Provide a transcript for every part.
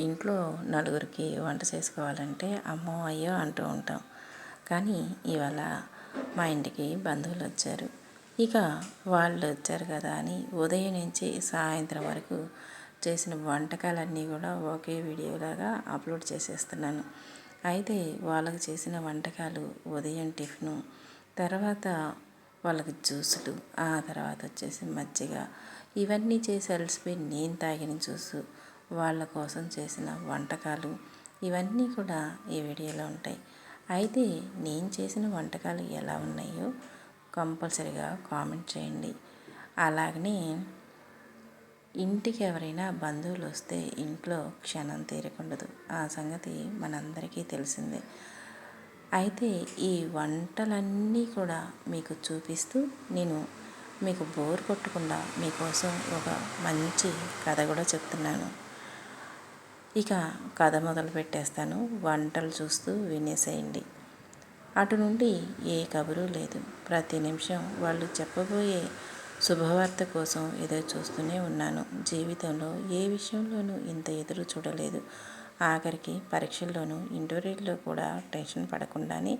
ఇంట్లో నలుగురికి వంట చేసుకోవాలంటే అమ్మో అయ్యో అంటూ ఉంటాం. కానీ ఇవాళ మా ఇంటికి బంధువులు వచ్చారు. ఇక వాళ్ళు వచ్చారు కదా అని ఉదయం నుంచి సాయంత్రం వరకు చేసిన వంటకాలన్నీ కూడా ఒకే వీడియోలాగా అప్లోడ్ చేసేస్తున్నాను. అయితే వాళ్ళకి చేసిన వంటకాలు ఉదయం టిఫిను తర్వాత వాళ్ళకి జ్యూసులు ఆ తర్వాత వచ్చేసి మజ్జిగ. ఇవన్నీ చేసి అలసిపోయి నేను తాగిన జ్యూసు వాళ్ళ కోసం చేసిన వంటకాలు ఇవన్నీ కూడా ఈ వీడియోలో ఉంటాయి. అయితే నేను చేసిన వంటకాలు ఎలా ఉన్నాయో కంపల్సరిగా కామెంట్ చేయండి. అలాగనే ఇంటికి ఎవరైనా బంధువులు వస్తే ఇంట్లో క్షణం తీరకుండదు. ఆ సంగతి మనందరికీ తెలిసిందే. అయితే ఈ వంటలన్నీ కూడా మీకు చూపిస్తూ నేను మీకు బోర్ కొట్టకుండా మీకోసం ఒక మంచి కథ కూడా చెప్తున్నాను. ఇక కథ మొదలు పెట్టేస్తాను. వంటలు చూస్తూ వినేసేయండి. అటు నుండి ఏ కబురు లేదు. ప్రతి నిమిషం వాళ్ళు చెప్పబోయే శుభవార్త కోసం ఎదురు చూస్తూనే ఉన్నాను. జీవితంలో ఏ విషయంలోనూ ఇంత ఎదురు చూడలేదు. ఆఖరికి పరీక్షల్లోనూ ఇంటర్వ్యూలో కూడా టెన్షన్ పడకుండానే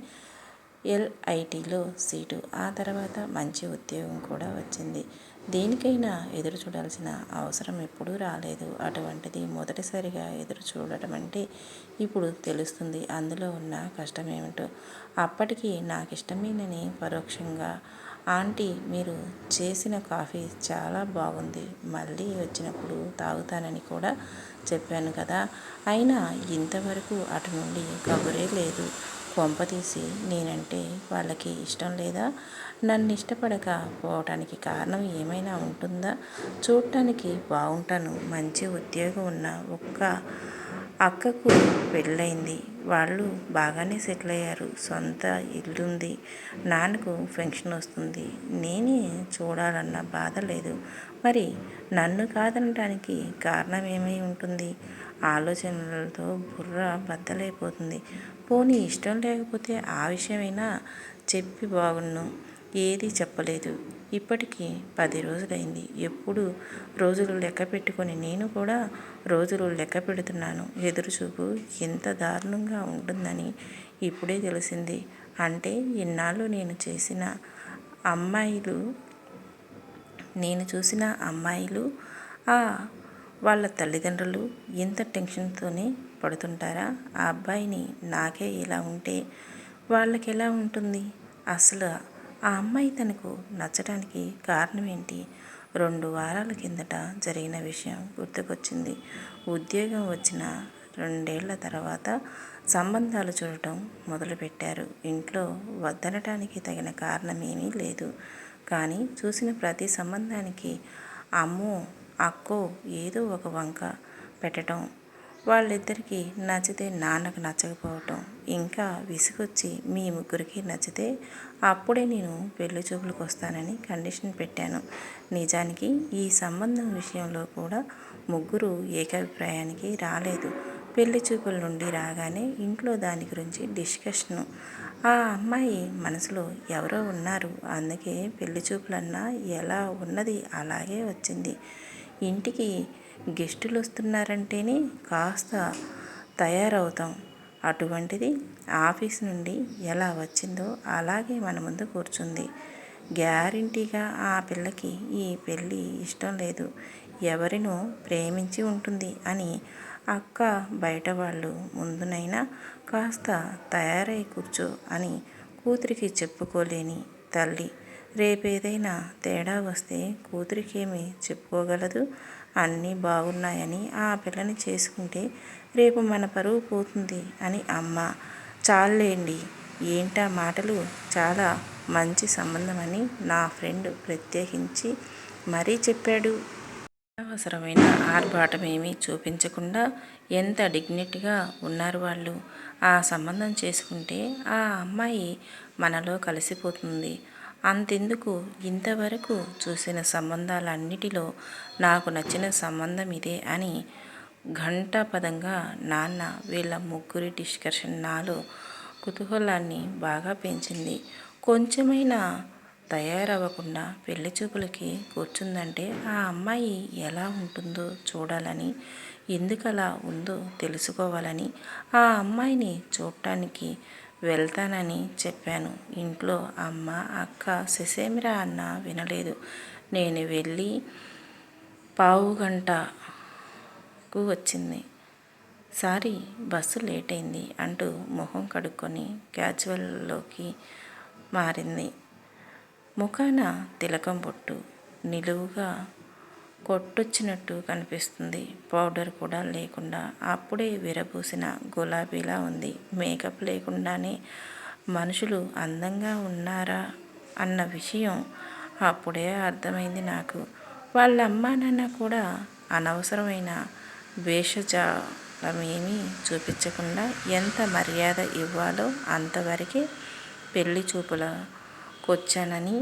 ఎల్ఐటీలో సీటు ఆ తర్వాత మంచి ఉద్యోగం కూడా వచ్చింది. దేనికైనా ఎదురు చూడాల్సిన అవసరం ఎప్పుడూ రాలేదు. అటువంటిది మొదటిసారిగా ఎదురు చూడటం అంటే ఇప్పుడు తెలుస్తుంది. అందులో ఉన్న కష్టం ఏమిటో అప్పటికి నాకు ఇష్టమేనని పరోక్షంగా. ఆంటీ మీరు చేసిన కాఫీ చాలా బాగుంది. మళ్ళీ వచ్చినప్పుడు తాగుతానని కూడా చెప్పాను కదా. అయినా ఇంతవరకు అటు నుండి కబురే లేదు. కొంపతీసి నేనంటే వాళ్ళకి ఇష్టం లేదా? నన్ను ఇష్టపడక పోవటానికి కారణం ఏమైనా ఉంటుందా? చూడటానికి బాగుంటాను. మంచి ఉద్యోగం ఉన్న ఒక్క అక్కకు పెళ్ళయింది. వాళ్ళు బాగానే సెటిల్ అయ్యారు సొంత ఇల్లుంది. నాన్నకు పెన్షన్ వస్తుంది. నేనే చూడాలన్న బాధ లేదు. మరి నన్ను కాదనడానికి కారణం ఏమై ఉంటుంది? ఆలోచనలతో బుర్ర బద్దలైపోతుంది. పోనీ ఇష్టం లేకపోతే ఆ విషయమైనా చెప్పి బాగున్ను. ఏదీ చెప్పలేదు. ఇప్పటికీ పది రోజులైంది. ఎప్పుడు రోజులు లెక్క పెట్టుకొని నేను కూడా రోజులు లెక్క పెడుతున్నాను. ఎదురుచూపు ఎంత దారుణంగా ఉంటుందని ఇప్పుడే తెలిసింది. అంటే ఇన్నాళ్ళు నేను చేసిన అమ్మాయిలు నేను చూసిన అమ్మాయిలు ఆ వాళ్ళ తల్లిదండ్రులు ఇంత టెన్షన్తోనే పడుతుంటారా? ఆ అబ్బాయిని నాకే ఇలా ఉంటే వాళ్ళకి ఎలా ఉంటుంది? అసలు ఆ అమ్మాయి తనకు నచ్చడానికి కారణం ఏంటి రెండు వారాల కిందట జరిగిన విషయం గుర్తుకొచ్చింది. ఉద్యోగం వచ్చిన రెండేళ్ళ తర్వాత సంబంధాలు చూడటం మొదలుపెట్టారు. ఇంట్లో వద్దనటానికి తగిన కారణం ఏమీ లేదు. కానీ చూసిన ప్రతి సంబంధానికి అమ్మో అక్కో ఏదో ఒక వంక పెట్టడం వాళ్ళిద్దరికీ నచ్చితే నాన్నకు నచ్చకపోవటం. ఇంకా విసుగొచ్చి మీ ముగ్గురికి నచ్చితే అప్పుడే నేను పెళ్ళి చూపులకు వస్తానని కండిషన్ పెట్టాను. నిజానికి ఈ సంబంధం విషయంలో కూడా ముగ్గురు ఏకాభిప్రాయానికి రాలేదు. పెళ్ళి చూపుల నుండి రాగానే ఇంట్లో దాని గురించి డిస్కషను. ఆ అమ్మాయి మనసులో ఎవరో ఉన్నారు. అందుకే పెళ్ళి చూపులన్నా ఎలా ఉన్నది అలాగే వచ్చింది. ఇంటికి గెస్టులు వస్తున్నారంటేనే కాస్త తయారవుతాం. అటువంటిది ఆఫీస్ నుండి ఎలా వచ్చిందో అలాగే మన ముందు కూర్చుంది. గ్యారంటీగా ఆ పిల్లకి ఈ పెళ్ళి ఇష్టం లేదు. ఎవరినో ప్రేమించి ఉంటుంది అని అక్క బయట వాళ్ళు ముందునైనా కాస్త తయారై కూర్చో అని కూతురికి చెప్పుకోలేని తల్లి రేపేదైనా తేడా వస్తే కూతురికేమి చెప్పుకోగలదు. అన్నీ బాగున్నాయని ఆ పిల్లని చేసుకుంటే రేపు మన పరువు పోతుంది అని అమ్మ. చాలేండి ఏంటా మాటలు? చాలా మంచి సంబంధం అని నా ఫ్రెండ్ ప్రత్యేకించి మరీ చెప్పాడు. అవసరమైన ఆర్భాటమేమీ చూపించకుండా ఎంత డిగ్నిటీగా ఉన్నారు వాళ్ళు? ఆ సంబంధం చేసుకుంటే ఆ అమ్మాయి మనలో కలిసిపోతుంది. అంతెందుకు? ఇంతవరకు చూసిన సంబంధాలన్నిటిలో నాకు నచ్చిన సంబంధం ఇదే అని ఘంటాపదంగా నాన్న వీళ్ళ ముగ్గురి డిస్కషన్ నాలో కుతూహలాన్ని బాగా పెంచింది. కొంచెమైనా తయారవ్వకుండా పెళ్ళి చూపులకి కూర్చుందంటే ఆ అమ్మాయి ఎలా ఉంటుందో చూడాలని ఎందుకలా ఉందో తెలుసుకోవాలని ఆ అమ్మాయిని చూడటానికి వెళ్తానని చెప్పాను. ఇంట్లో అమ్మ అక్క ససేమిరా అన్న వినలేదు. నేను వెళ్ళి పావు గంటకు వచ్చింది. సారీ బస్సు లేట్ అయింది అంటూ మొహం కడుక్కొని క్యాజువల్లోకి మారింది. ముఖాన తిలకం పొట్టు నిలువుగా కొట్టొచ్చినట్టు కనిపిస్తుంది. పౌడర్ కూడా లేకుండా అప్పుడే విరబూసిన గులాబీలా ఉంది. మేకప్ లేకుండానే మనుషులు అందంగా ఉన్నారా అన్న విషయం అప్పుడే అర్థమైంది నాకు. వాళ్ళ అమ్మా నాన్న కూడా అనవసరమైన వేషజాలమేమీ చూపించకుండా ఎంత మర్యాద ఇవ్వాలో అంతవరకే పెళ్ళి చూపులకొచ్చానని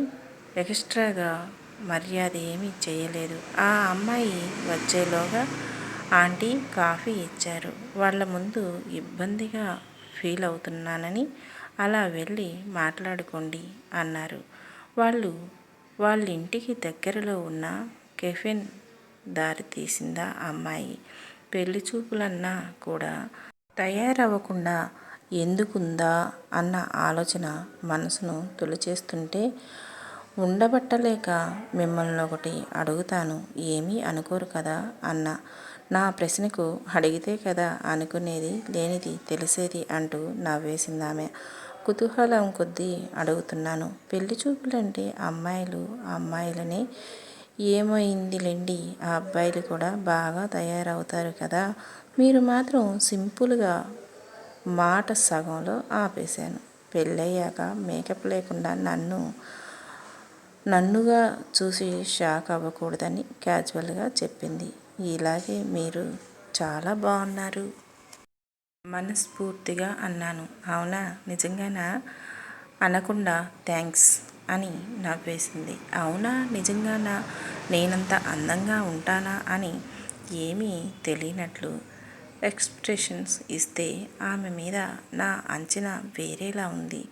ఎక్స్ట్రాగా మర్యాద ఏమీ చేయలేదు. ఆ అమ్మాయి వచ్చేలోగా ఆంటీ కాఫీ ఇచ్చారు. వాళ్ళ ముందు ఇబ్బందిగా ఫీల్ అవుతున్నానని అలా వెళ్ళి మాట్లాడుకోండి అన్నారు. వాళ్ళు వాళ్ళ ఇంటికి దగ్గరలో ఉన్న కెఫిన్ దారి తీసిందా అమ్మాయి. పెళ్ళి చూపులన్నా కూడా తయారవ్వకుండా ఎందుకుందా అన్న ఆలోచన మనసును తొలిచేస్తుంటే ఉండబట్టలేక మిమ్మల్ని ఒకటి అడుగుతాను. ఏమీ అనుకోరు కదా అన్న. నా ప్రశ్నకు అడిగితే కదా అనుకునేది లేనిది తెలిసేది అంటూ నవ్వేసిందామె. కుతూహలం కొద్దీ అడుగుతున్నాను. పెళ్ళి చూపులంటే అమ్మాయిలు అమ్మాయిలనే. ఏమైందిలేండి ఆ అబ్బాయిలు కూడా బాగా తయారవుతారు కదా. మీరు మాత్రం సింపుల్గా మాట సగంలో ఆపేశాను. పెళ్ళయ్యాక మేకప్ లేకుండా నన్ను నన్నుగా చూసి షాక్ అవ్వకూడదని క్యాజువల్గా చెప్పింది. ఇలాగే మీరు చాలా బాగున్నారు మనస్ఫూర్తిగా అన్నాను. అవునా? నిజంగానా? అనకుండా థ్యాంక్స్ అని నవ్వేసింది. అవునా? నిజంగానా? నేనంత అందంగా ఉంటానా? అని ఏమీ తెలియనట్లు ఎక్స్ప్రెషన్స్ ఇస్తే ఆమె మీద నా అంచనా వేరేలా ఉంది.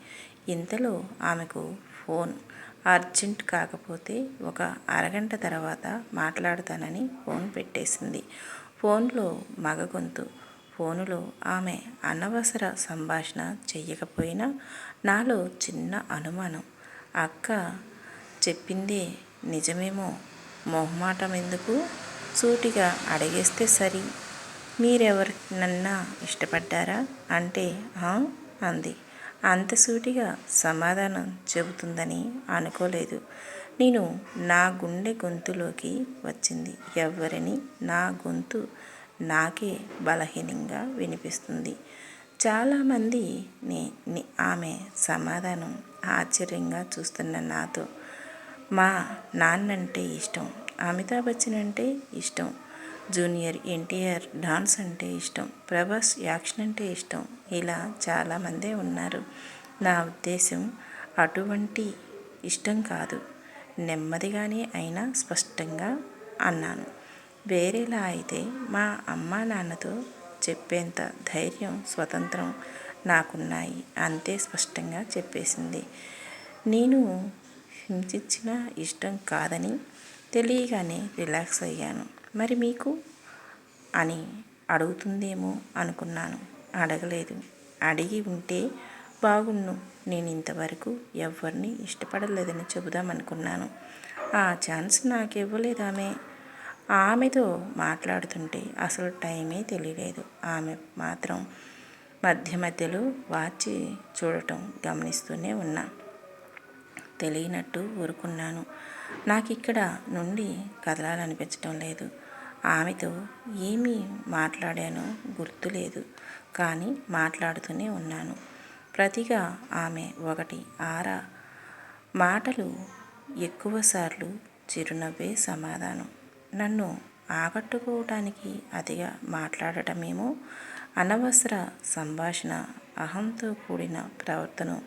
ఇంతలో ఆమెకు ఫోన్ అర్జెంట్ కాకపోతే ఒక అరగంట తర్వాత మాట్లాడతానని ఫోన్ పెట్టేసింది. ఫోన్లో మగ గొంతు. ఫోనులో ఆమె అనవసర సంభాషణ చెయ్యకపోయినా నాలో చిన్న అనుమానం. అక్క చెప్పిందే నిజమేమో? మొహమాటం ఎందుకు సూటిగా అడిగేస్తే సరి. మీరెవరినన్నా ఇష్టపడ్డారా? అంటే అంది. అంత సూటిగా సమాధానం చెబుతుందని అనుకోలేదు. నేను నా గుండె గొంతులోకి వచ్చింది. ఎవరిని నా గొంతు నాకే బలహీనంగా వినిపిస్తుంది. చాలామంది ఆమె సమాధానం ఆశ్చర్యంగా చూస్తున్న నాతో మా నాన్నంటే ఇష్టం అమితాబ్ బచ్చన్ అంటే ఇష్టం జూనియర్ ఎన్టీఆర్ డాన్స్ అంటే ఇష్టం ప్రభాస్ యాక్షన్ అంటే ఇష్టం. ఇలా చాలామందే ఉన్నారు. నా ఉద్దేశం అటువంటి ఇష్టం కాదు. నెమ్మదిగానే అయినా స్పష్టంగా అన్నాను. వేరేలా అయితే మా అమ్మా నాన్నతో చెప్పేంత ధైర్యం స్వతంత్రం నాకున్నాయి. అంతే స్పష్టంగా చెప్పేసింది. నేను హింసించిన ఇష్టం కాదని తెలియగానే రిలాక్స్ అయ్యాను. మరి మీకు? అని అడుగుతుందేమో అనుకున్నాను. అడగలేదు. అడిగి ఉంటే బాగుండు నేను ఇంతవరకు ఎవరిని ఇష్టపడలేదని చెబుదామనుకున్నాను ఆ ఛాన్స్ నాకు ఇవ్వలేదు ఆమె ఆమెతో మాట్లాడుతుంటే అసలు టైమే తెలియలేదు ఆమె మాత్రం మధ్య మధ్యలో వాచి చూడటం గమనిస్తూనే ఉన్నా. తెలియనట్టు ఊరుకున్నాను. నాకు ఇక్కడ నుండి కదలాలనిపించడం లేదు. ఆమెతో ఏమి మాట్లాడానో గుర్తులేదు కానీ మాట్లాడుతూనే ఉన్నాను. ప్రతిగా ఆమె ఒకటి ఆరా మాటలు ఎక్కువసార్లు చిరునవ్వే సమాధానం. నన్ను ఆకట్టుకోవటానికి అతిగా మాట్లాడటమేమో అనవసర సంభాషణ అహంతో కూడిన ప్రవర్తన.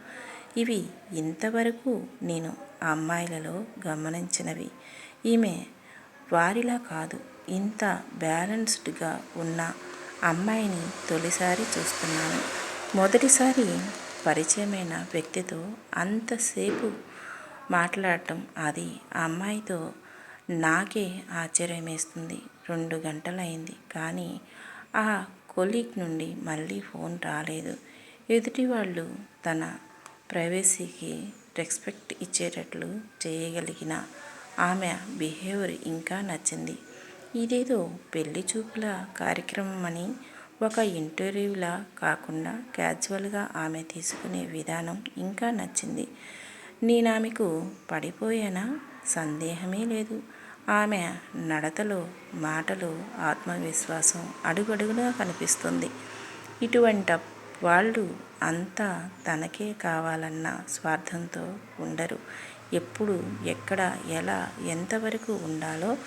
ఇవి ఇంతవరకు నేను అమ్మాయిలలో గమనించినవి. ఈమె వారిలా కాదు. ఇంత బ్యాలెన్స్డ్గా ఉన్న అమ్మాయిని తొలిసారి చూస్తున్నాను. మొదటిసారి పరిచయమైన వ్యక్తితో అంతసేపు మాట్లాడటం అది ఆ అమ్మాయితో నాకే ఆశ్చర్యమేస్తుంది. రెండు గంటలైంది కానీ ఆ కొలీగ్ నుండి మళ్ళీ ఫోన్ రాలేదు. ఎదుటి వాళ్ళు తన ప్రైవసీకి రెస్పెక్ట్ ఇచ్చేటట్లు చేయగలిగిన ఆమె బిహేవియర్ ఇంకా నచ్చింది. ఇదేదో పెళ్ళి చూపుల కార్యక్రమం అని ఒక ఇంటర్వ్యూలా కాకుండా క్యాజువల్గా ఆమె తీసుకునే విధానం ఇంకా నచ్చింది. నేను ఆమెకు పడిపోయానా? సందేహమే లేదు. ఆమె నడతలో మాటలు ఆత్మవిశ్వాసం అడుగడుగునా కనిపిస్తుంది. ఇటువంటి వాళ్ళు అంతా తనకే కావాలన్న స్వార్థంతో ఉండరు. ఎప్పుడు ఎక్కడ ఎలా ఎంతవరకు ఉండాలో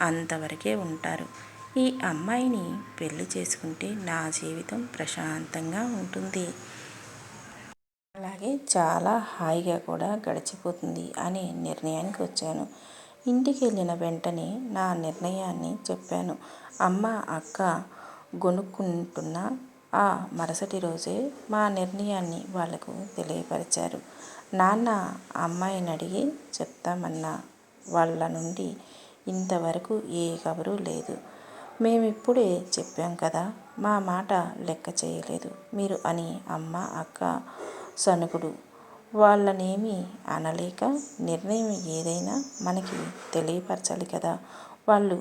అంతవరకే ఉంటారు. ఈ అమ్మాయిని పెళ్ళి చేసుకుంటే నా జీవితం ప్రశాంతంగా ఉంటుంది. అలాగే చాలా హాయిగా కూడా గడిచిపోతుంది అనే నిర్ణయానికి వచ్చాను. ఇంటికి వెళ్ళిన వెంటనే నా నిర్ణయాన్ని చెప్పాను. అమ్మ అక్క గొనుక్కుంటున్న ఆ మరుసటి రోజే మా నిర్ణయాన్ని వాళ్ళకు తెలియపరిచారు. నాన్న అమ్మాయిని అడిగి చెప్తామన్న వాళ్ళ నుండి ఇంతవరకు ఏ కబరు లేదు. మేమిప్పుడే చెప్పాం కదా మా మాట లెక్క చేయలేదు. మీరు అని అమ్మ అక్క సనుకుడు వాళ్ళనేమి అనలేక నిర్ణయం ఏదైనా మనకి తెలియపరచాలి కదా వాళ్ళు